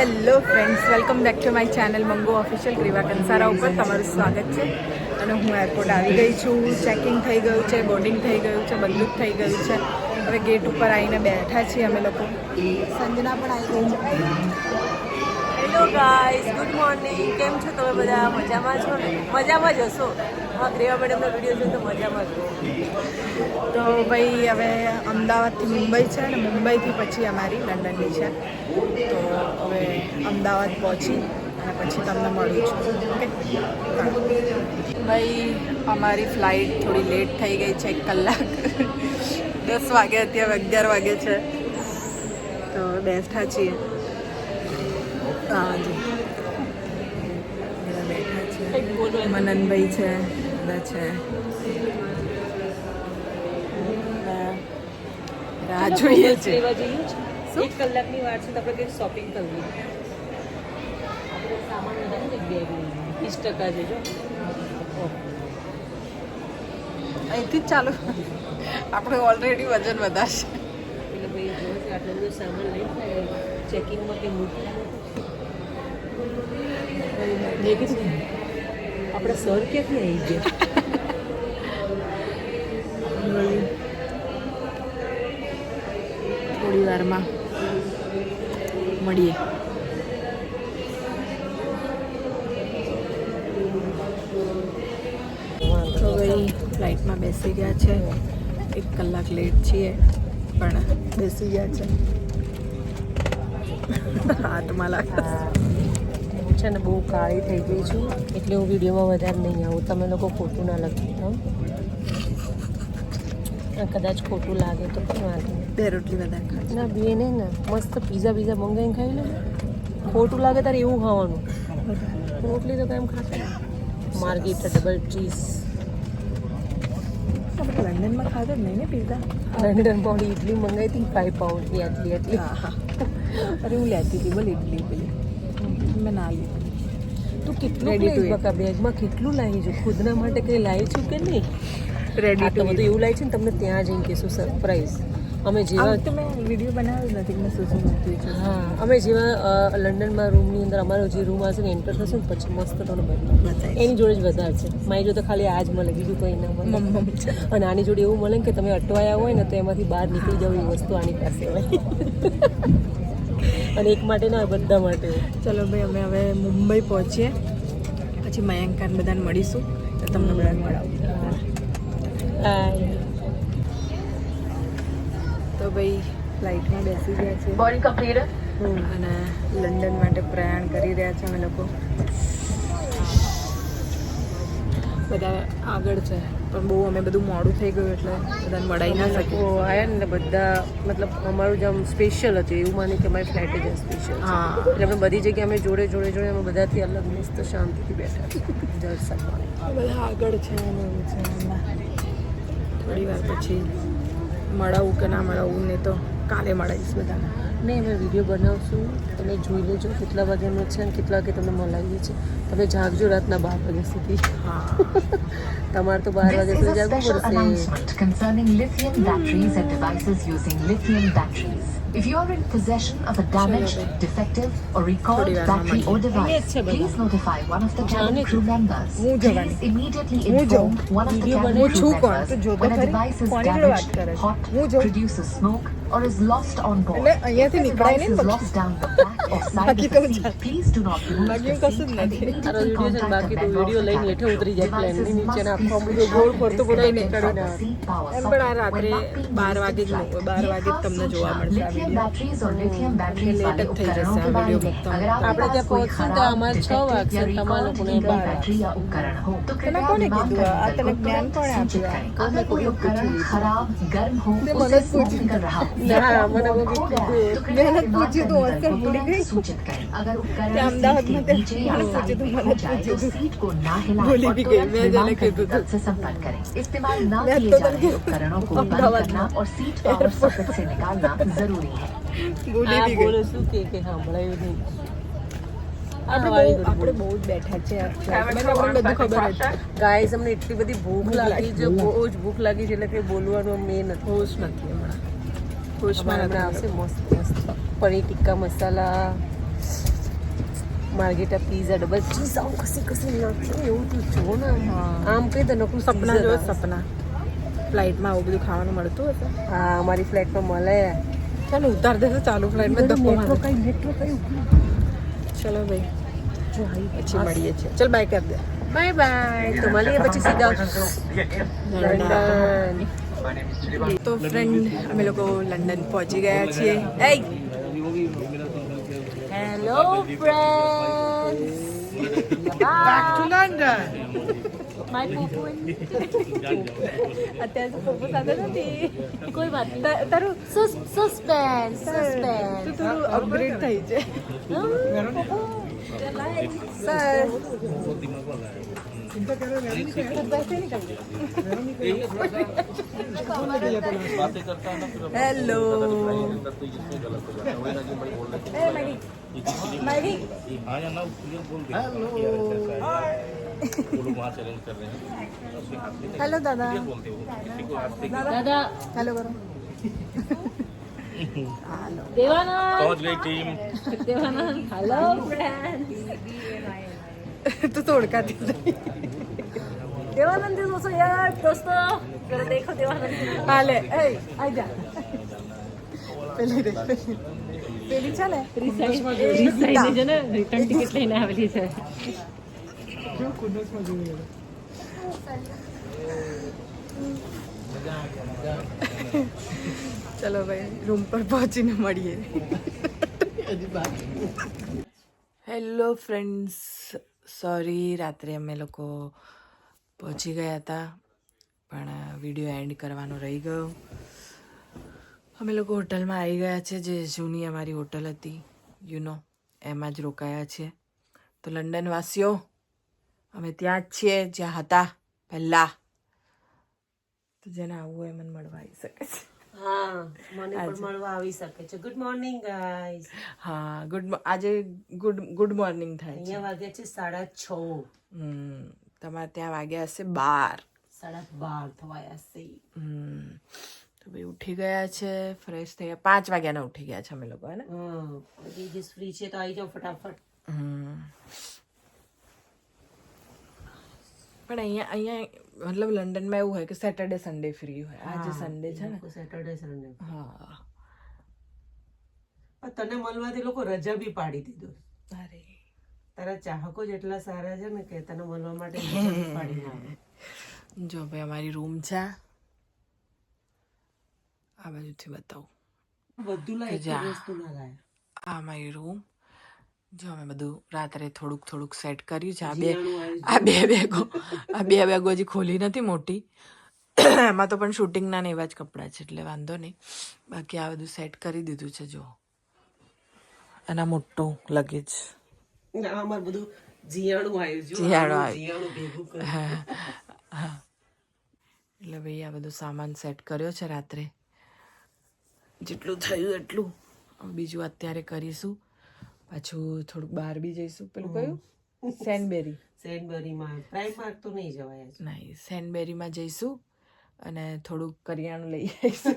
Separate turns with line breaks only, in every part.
Hello friends welcome back to my channel mango official Griva Kansara ઉપર તમારું સ્વાગત છે. અને હું એરપોર્ટ આવી ગઈ છું. ચેકિંગ થઈ ગયું છે બોર્ડિંગ થઈ ગયું છે બધું થઈ ગયું છે. હવે ગેટ ઉપર આવીને બેઠા છીએ અમે લોકો. સંજના પણ આવી ગઈ છે.
હેલો ગાઈસ ગુડ મોર્નિંગ કેમ છો તમે બધા? મજામાં છો ને? મજામાં જ હશો? હા, ગ્રેવા મેડમનો વીડિયો જોઈને તો મજામાં જ
તો ભાઈ, હવે અમદાવાદથી મુંબઈ છે અને મુંબઈથી પછી અમારી લંડનની છે. તો હવે અમદાવાદ પહોંચી અને પછી તમને મળું છું. ઓકે? ભાઈ, અમારી ફ્લાઇટ થોડી લેટ થઈ ગઈ છે એક કલાક. દસ વાગે અત્યારે અગિયાર વાગે છે. તો બેઠા છીએ. હા જી. બધા બેઠા છે. મનનભાઈ છે બધા છે. રાહ જોઈએ છે.
એક કલાકની વાર છે તો આપણે કંઈક શોપિંગ કરવી. આપણે સામાન વધારે ને બેગ વીસ ટકા છે જો. ઓહ.
અહીંથી જ ચાલુ. આપણે ઓલરેડી વજન વધારશે.
એટલે ભાઈ જો આટલો બધો સામાન લઈને ચેકિંગમાં કંઈ મૂકી મેં કીધું આપણે સર ક્યાંથી આવી ગયા?
થોડી વારમાં મળીએ. તો ભાઈ ફ્લાઇટમાં બેસી ગયા છે. એક કલાક લેટ છીએ, પણ બેસી ગયા છે. હાથમાં લાગે
હું છે ને બહુ કાળી થઈ ગઈ છું. એટલે હું વિડીયોમાં વધારે નહીં આવું. તમે લોકો ખોટું ના લખી કદાચ ખોટું લાગે તો પણ વાંધો.
બે રોટલી વધારે
ના બે ને ને. મસ્ત પીઝા બીઝા મંગાવીને ખાઈ લે. ખોટું લાગે તારે એવું ખાવાનું. રોટલી તો કેમ ખાશે માર્ગીટા ડબલ ચીઝ
લંડનમાં ખાધો નહીં ને પીઝા
લંડન પાઉન્ડ ઇડલી મંગાવી હતી ફાઈવ પાઉન્ડની આટલી આટલી.
અરે હું લેતી હતી બોલ ઇડલી પેલી. મેં ના લીધું
તું કેટલું લઈશ બકા બેગમાં? કેટલું લાવી છું ખુદના માટે કંઈ લાવી છું કે નહીં?
રેડી
તો બધું એવું લાવી છે ને તમને ત્યાં જઈને કહેશું સરપ્રાઈઝ અમે જેવા
મેં વીડિયો બનાવ્યો નથી મેં શું શું મૂક્યું છે
હા અમે જેવા લંડનમાં રૂમની અંદર અમારો જે રૂમ હશે ને એન્ટર થશે ને પછી મસ્ત તમને બતાવું એની જોડે જ વધારે છે. મારી જોડે ખાલી આ જ મળે બીજું કંઈ ના મળે. અને આની જોડે એવું મળે કે તમે અટવાયા હોય ને તો એમાંથી બહાર નીકળી જાવ એ વસ્તુ આની પાસે હોય. અને એક માટે ના બધા માટે.
ચલો ભાઈ અમે હવે મુંબઈ પહોંચીએ. પછી મયંકાને બધાને મળીશું. તો તમને બધા મળાવું. તો ભાઈ ફ્લાઇટમાં બેસી ગયા છે.
બોર્ડિંગ કમ્પ્લીટ
અને લંડન માટે પ્રયાણ કરી રહ્યા છે અમે લોકો. બધા આગળ છે. પણ બહુ અમે બધું મોડું થઈ ગયું એટલે બધાને મળાઈ ના શકીએ.
આયા ને બધા મતલબ અમારું જેમ સ્પેશિયલ હતું એવું માની કે અમારી ફ્લાઇટ જ સ્પેશિયલ
હા.
એટલે અમે બધી જગ્યાએ અમે જોડે જોડે જોડે અમે બધાથી અલગ મસ્ત શાંતિથી બેઠા જલસા
બધા આગળ છે અને એવું છે. થોડી વાર પછી મળાવું કે ના મળાવું ને તો કાલે મળાવીશ બધાને.
ને અમે વીડિયો બનાવશું તમે જોઈ લેજો કેટલા વાગ્યાનો છે અને કેટલા વાગે તમને મળાવીએ છીએ તમે જાગજો રાતના બાર વાગ્યા સુધી તમારે તો બાર વાગ્યા સુધી જાગવું પડશે.
If you are in possession of a damaged, defective, or recalled battery or device, please notify one of the cabin crew members. Please immediately inform one of the cabin crew members when a device is damaged, hot, produces smoke, or is lost on board.
This
device is lost down the back or side of the seat. Please do not
remove
the seat and immediately contact
the
member of the cabin crew. Devices must be switched off
in
this
setting
from the seat power socket when not being used in flight. ये खास सूचना
lithium
batteries और lithium
batteries
वाले उपकरणों के बारे में अगर आपके पास कोई खराब
डिफेक्टिव
या
रिकॉल
की गई बैटरी या उपकरण हो तो कृपया दिमाग
करने
को तुरंत सूचित करें अगर कोई उपकरण खराब गर्म हो उससे स्मोक निकल रहा हो
ના,
या
મને
बॉम्ब
કોઈ
खो गया
કીધું.
है, तो कृपया
मैंने
विमान
पूछी तो
टर्मिनल
अंदर
को
भूल
तुरंत
गई।
सूचित करें अगर
તે
उपकरण
અમદાવાદ
सीट
માં
के
તે
नीचे या
મને
साइड
પૂછ્યું
में
તું,
खो
મને
जाए तो
પૂછ્યું તું.
सीट को ना हिलाएं
भूली
और
भी गई,
तुरंत
मैं
विमान
जाने के दूध।
टर्मिनल से संपर्क करें इस्तेमाल न
मैं
किए
तो
जा
तक-
रहे उपकरणों को बंद
अहमदाबाद
करना
में।
और सीट पावर सॉकेट से निकालना जरूरी है
ભૂલી
આ
બી
બોલો
ગઈ
શું કે કે સાંભળાયું નહીં આ
આપણે
વાળી
બહુ
ગયું.
આપણે બહુ જ બેઠા છે આ flightમાં તો આપણને બધું ખબર જ છે.
ગાઈઝ અમને એટલી બધી ભૂખ
ભૂખ
લાગી
લાગી,
છે
બહુ.
બહુ જ ભૂખ લાગી છે એટલે કે બોલવાનું મેં નથી
હોશ નથી હમણાં હોશમાં
આવશે મસ્ત મસ્ત. Paneer tikka masala margherita pizza double cheese આવું કસી કસી નાખી એવું તું જો ને. આમ કઈ તો નકરું
સપના જો સપના. ફ્લાઇટમાં આવું બધું ખાવાનું મળતું હતું
હા અમારી ફ્લાઇટમાં મળે.
ચાલો ઉતાર દેશે ચાલુ ફ્લાઇટમાં ધક્કો મારો.
કઈ મેટ્રો કઈ
ચલો ભાઈ.
જો આવી
પછી મળીએ છીએ. ચલ બાય કર દે.
બાય બાય તો મળીએ પછી સીધા. લંડન.
તો ફ્રેન્ડ અમે લોકો લંડન પહોંચી ગયા છીએ. એ
hello friends માય પોપુ
અત્યારે તો પોપો સાથે નથી
કોઈ વાત નહીં
તા- તારું
સસ્પેન્સ સસ્પેન્સ
તું થોડું અપગ્રેડ થઈ છે હેલો હેલો દાદા
દાદા
હેલો કરો
દેવાનંદ
पहुंच गई Hello
दादा। दादा। हॅलो
करो देवानंद। हॅलो तू तोडका
देवानंद असं या दोस्त। देखो देवानंद।
आले ऐ द्या पहिले पहिले। चाल
आहे रिसाईन रिसाईन रिटर्न तिकीट लिहिण्या છે
ચલો ભાઈ રૂમ પર પહોંચીને મળીએ હેલો ફ્રેન્ડ્સ સોરી રાત્રે અમે લોકો પહોંચી ગયા હતા, પણ વીડિયો એન્ડ કરવાનો રહી ગયો. અમે લોકો હોટલમાં આવી ગયા છે, જે જૂની અમારી હોટલ હતી યુ નો એમાં જ રોકાયા છીએ. તો લંડન વાસીઓ અમે ત્યાં જ છીએ જ્યાં હતા પહેલાં. તો જેને આવવું હોય મને મળવા આવી શકે છે.
હા મને પણ મળવા આવી શકે છે. ગુડ મોર્નિંગ ગાઈસ
હા ગુડ આજે ગુડ ગુડ મોર્નિંગ થાય છે.
અહીંયા વાગ્યા છે સાડા છ.
હમ તમારે ત્યાં વાગ્યા હશે બાર.
સાડા બાર થવાયા
હશે. તો ભાઈ ઉઠી ગયા છે ફ્રેશ થઈ ગયા પાંચ વાગ્યાના ઉઠી ગયા છે અમે લોકો હે ને?
હા જે ફ્રી છે તો આવી જાઓ ફટાફટ.
હમ. પણ અહીંયા અહીંયા મતલબ લંડનમાં એવું હોય કે સેટરડે સન્ડે ફ્રી હોય. આજે સન્ડે છે ને.
સેટરડે સન્ડે
હા.
તને મળવાથી લોકો રજા બી પાડી દીધો.
અરે.
તારા ચાહકો જ એટલા સારા છે ને કે તને મળવા માટે પાડી નાખે.
જો ભાઈ અમારી રૂમ છે. આ બાજુથી બતાવું.
બધું લાય વસ્તુ ના લાય.
આ મારી રૂમ જો અમે બધું રાત્રે થોડુંક થોડુંક સેટ કર્યું છે. આ બે આ બે બેગો આ બે બેગો હજી ખોલી નથી મોટી. એમાં તો પણ શૂટિંગના ને એવા જ કપડાં છે એટલે વાંધો નહીં. બાકી આ બધું સેટ કરી દીધું છે જો અને મોટું લગેજ
બધું જીયાણું આવ્યું
જીયાણું
કર
એટલે ભાઈ આ બધું સામાન સેટ કર્યો છે રાત્રે. જેટલું થયું એટલું. બીજું અત્યારે કરીશું. પાછું થોડુંક બહાર બી જઈશું પેલું કયું? સેનબેરી.
સેનબેરીમાં પ્રાઇમ માર્ક તો નહીં જવાય.
નહીં સેનબેરીમાં જઈશું. અને થોડુંક કરિયાણું લઈ આવીશું.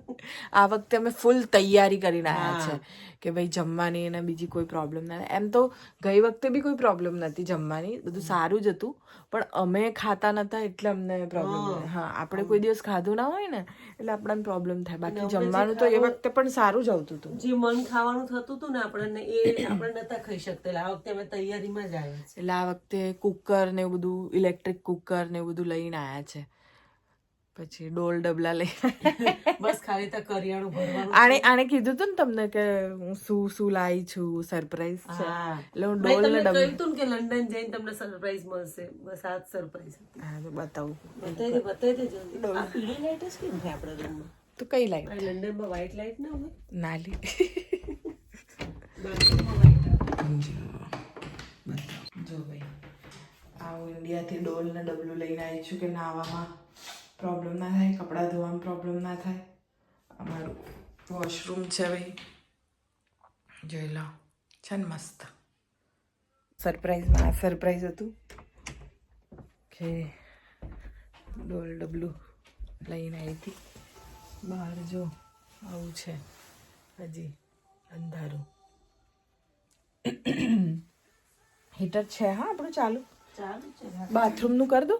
આ વખતે અમે ફૂલ તૈયારી કરીને આવ્યા છે કે ભાઈ જમવાની અને બીજી કોઈ પ્રોબ્લેમ ના એમ તો ગઈ વખતે બી કોઈ પ્રોબ્લેમ નથી જમવાની બધું સારું જ હતું. પણ અમે ખાતા નતા એટલે અમને પ્રોબ્લેમ હા. આપણે કોઈ દિવસ ખાધું ના હોય ને એટલે આપણને પ્રોબ્લેમ થાય. બાકી જમવાનું તો એ વખતે પણ સારું જ આવતું હતું.
જે મન ખાવાનું થતું હતું ને આપણને એ આપણે નતા ખાઈ શકતા. એટલે આ વખતે અમે તૈયારીમાં જ આવ્યા
એટલે આ વખતે કુકર ને એવું બધું ઇલેક્ટ્રિક કુકર ને એવું બધું લઈને આવ્યા છે. પછી ડોલ ડબલા લઈ
બસ ખાલી તો કરિયાણું ભરવાનું
આણે આણે કીધું તું ને તમને કે હું શું શું લાવી છું સરપ્રાઈઝ છે. એટલે હું ડોલ ને ડબલા
કહ્યું કે લંડન જઈને તમને સરપ્રાઈઝ મળશે. બસ આ જ સરપ્રાઈઝ
હા તો બતાવું.
બતાવી દે બતાવી દે જલ્દી પીળી લાઈટ જ કેમ છે આપણા રૂમમાં
તો કઈ લાઈટ
લંડનમાં વ્હાઈટ લાઈટ ના હોય?
નાલી. જો. ભાઈ આ ઇન્ડિયાથી ડોલ ને ડબલું લઈને આવી છું કે નાવામાં? પ્રોબ્લેમ ના થાય કપડાં ધોવામાં પ્રોબ્લેમ ના થાય. અમારું વોશરૂમ છે ભાઈ. જોઈ લો છે ને મસ્ત. સરપ્રાઈઝમાં આ સરપ્રાઈઝ હતું કે ડોલ ડબલું લઈને આવી હતી. બહાર જો આવું છે હજી અંધારું. હીટર છે હા આપણું ચાલુ?
ચાલુ છે.
બાથરૂમનું કરી દો.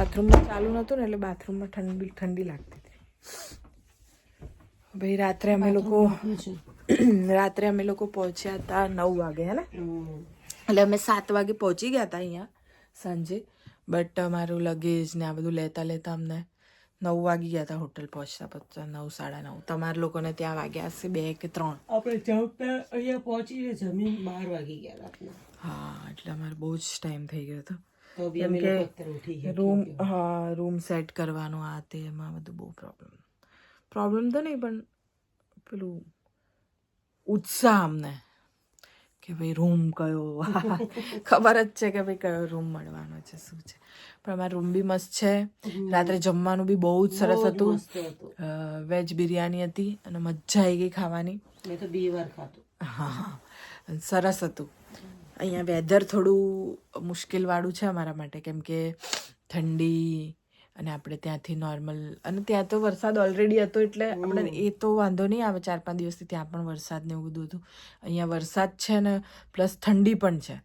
બાથરૂમમાં ચાલુ નહોતું ને એટલે બાથરૂમમાં ઠંડી ઠંડી લાગતી હતી. ભાઈ રાત્રે અમે લોકો રાત્રે અમે લોકો પહોંચ્યા હતા નવ વાગે હે ને? એટલે અમે સાત વાગે પહોંચી ગયા હતા અહીંયા સાંજે. બટ અમારું લગેજ ને આ બધું લેતા લેતા અમને નવ વાગી ગયા હતા હોટલ પહોંચતા પહોંચતા નવ સાડા નવ. તમારા લોકોને ત્યાં વાગ્યા હશે બે કે ત્રણ.
આપણે જમતા અહીંયા પહોંચીને જમીન બાર વાગી ગયા રાતના.
હા એટલે અમારે બહુ જ ટાઈમ થઈ ગયો હતો.
ઉઠી ગયા
રૂમ હા રૂમ સેટ કરવાનો આ તે એમાં બધું બહુ પ્રોબ્લેમ પ્રોબ્લેમ તો નહીં પણ પેલું ઉત્સાહ અમને કે ભાઈ રૂમ કયો ખબર જ છે કે ભાઈ કયો રૂમ મળવાનો છે શું છે. પણ અમારો રૂમ બી મસ્ત છે. રાત્રે જમવાનું બી બહુ જ સરસ હતું. વેજ બિરયાની હતી અને મજા આવી ગઈ ખાવાની.
મેં તો બે વાર ખાધું.
હા. સરસ હતું. અહીંયા વેધર થોડું મુશ્કેલવાળું છે અમારા માટે કેમ કે ઠંડી અને આપણે ત્યાંથી નોર્મલ અને ત્યાં તો વરસાદ ઓલરેડી હતો એટલે આપણે એ તો વાંધો નહીં આવે ચાર પાંચ દિવસથી ત્યાં પણ વરસાદ ને એવું બધું હતું. અહીંયા વરસાદ છે ને પ્લસ ઠંડી પણ છે.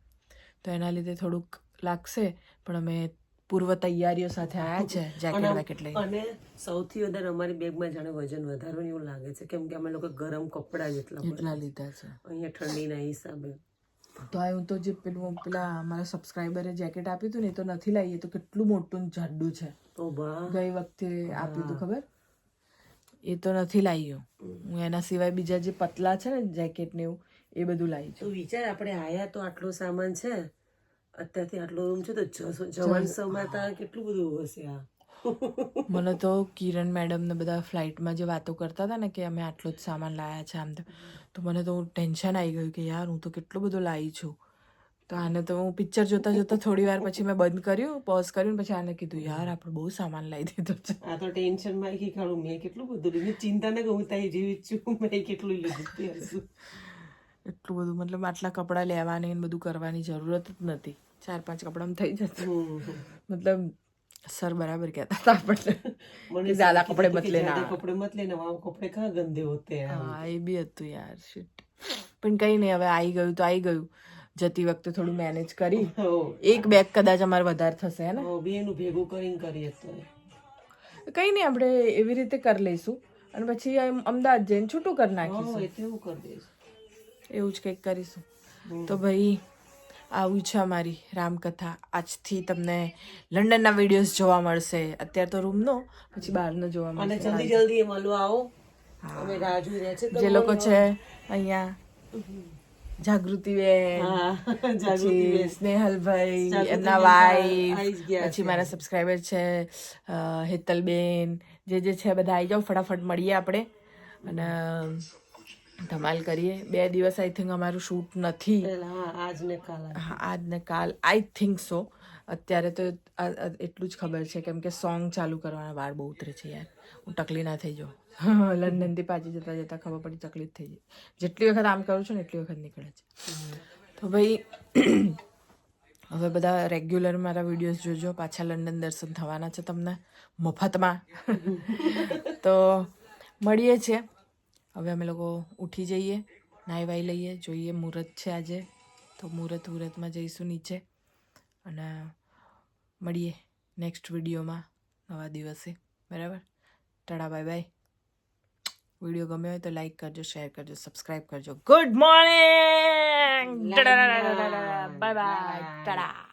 તો એના લીધે થોડુંક લાગશે પણ અમે પૂર્વ તૈયારીઓ સાથે આવ્યા છે જેકેટ વેકેટ લઈને.
અને સૌથી વધારે અમારી બેગમાં જાણે વજન વધારવાનું એવું લાગે છે કેમ કે અમે લોકો ગરમ કપડાં જેટલા.
લીધા છે.
અહીંયા ઠંડીના હિસાબે.
તો આ હું તો જે પેલું પેલા મારા સબસ્ક્રાઈબરે જેકેટ આપ્યું હતું ને તો નથી લાવીએ તો કેટલું મોટું જાડું છે. ગઈ વખતે આપ્યું હતું ખબર? એ તો નથી લાવ્યું હું. એના સિવાય બીજા જે પતલા છે ને જેકેટ ને એવું એ બધું લાવી
છું. વિચાર આપણે આયા તો આટલો સામાન છે. અત્યારથી આટલો રૂમ છે તો જવાન સમાતા કેટલું બધું હશે આ.
મને તો કિરણ મેડમ ને બધા ફ્લાઇટમાં જે વાતો કરતા હતા ને કે અમે આટલો જ સામાન લાયા છે આમ તેમ તો મને તો ટેન્શન આવી ગયું કે યાર હું તો કેટલું બધું લાવી છું. તો આને તો હું પિક્ચર જોતા જોતા થોડી વાર પછી મેં બંધ કર્યું પોઝ કર્યું પછી આને કીધું યાર આપણે બહુ સામાન લાવી દીધો છે.
આ તો ટેન્શનમાં કે કાઢું મેં કેટલું બધું લીધું. ચિંતા ને હું તારી જેવી છું મેં કેટલું લીધું
એટલું બધું મતલબ આટલા કપડાં લેવાની ને બધું કરવાની જરૂરત જ નથી. ચાર પાંચ કપડામાં થઈ જશે. મતલબ સર બરાબર કહેતા હતા આપણને
મને
કે જ્યાદા કપડે મત લેના
ज्यादा कपड़े मत लेना वहाँ कपड़े कहाँ गंदे होते हैं
હા એ બી હતું યાર શિટ પણ કંઈ નહીં હવે આવી ગયું તો આવી ગયું જતી વખતે થોડું મેનેજ કરી
હો
એક બેગ કદાચ અમારે વધારે થશે હે ને
હો, બેનું ભેગું કરીને કરીએ તો
કંઈ નહીં આપણે એવી રીતે કરી લઈશું અને પછી એમ અમદાવાદ જઈને છૂટું કરી નાખીશું
હો, એ તો એવું કરી દઈશ
એવું જ કંઈક કરીશું તો ભાઈ આવું છે અમારી રામકથા. આજથી તમને લંડનના વિડીયોઝ જોવા મળશે. અત્યારે તો રૂમનો પછી બહારનો જોવા
અને
મળશે
જલ્દી જલ્દી મળવા આવો. અમે રાહ જોઈ રહ્યા છે
જે લોકો છે અહીંયા જાગૃતિબેન
હા
પછી સ્નેહલભાઈ એમના વાઈફ પછી મારા સબસ્ક્રાઈબર છે હેતલબેન જે જે છે બધા. આવી જાઓ ફટાફટ મળીએ આપણે. અને ધમાલ કરીએ. બે દિવસ આઈ થિંક અમારું શૂટ નથી.
હા આજ ને કાલ
હા, આજ ને કાલ. આઈ થિંક સો અત્યારે તો એટલું જ ખબર છે કેમ કે સોંગ ચાલુ કરવાના વાર બહુ ઉતરે છે યાર. હું ટકલી ના થઈ જાઉં. લંડનથી પાછી જતા જતા ખબર પડી તકલીફ થઈ જાય જેટલી વખત આમ કરું છું ને એટલી વખત નીકળે છે. તો ભાઈ હવે બધા રેગ્યુલર મારા વિડીયોઝ જોજો. પાછા લંડન દર્શન થવાના છે તમને. મફતમાં. તો મળીએ છીએ. હવે અમે લોકો ઉઠી જઈએ નાહી વાઈ લઈએ. જોઈએ મુહૂર્ત છે આજે. તો મુહૂર્ત મુહૂર્તમાં જઈશું નીચે અને મળીએ નેક્સ્ટ વિડીયોમાં નવા દિવસે. બરાબર? Tata bye bye. વીડિયો ગમ્યો હોય તો લાઈક કરજો શેર કરજો સબસ્ક્રાઈબ કરજો. Good morning bye bye tata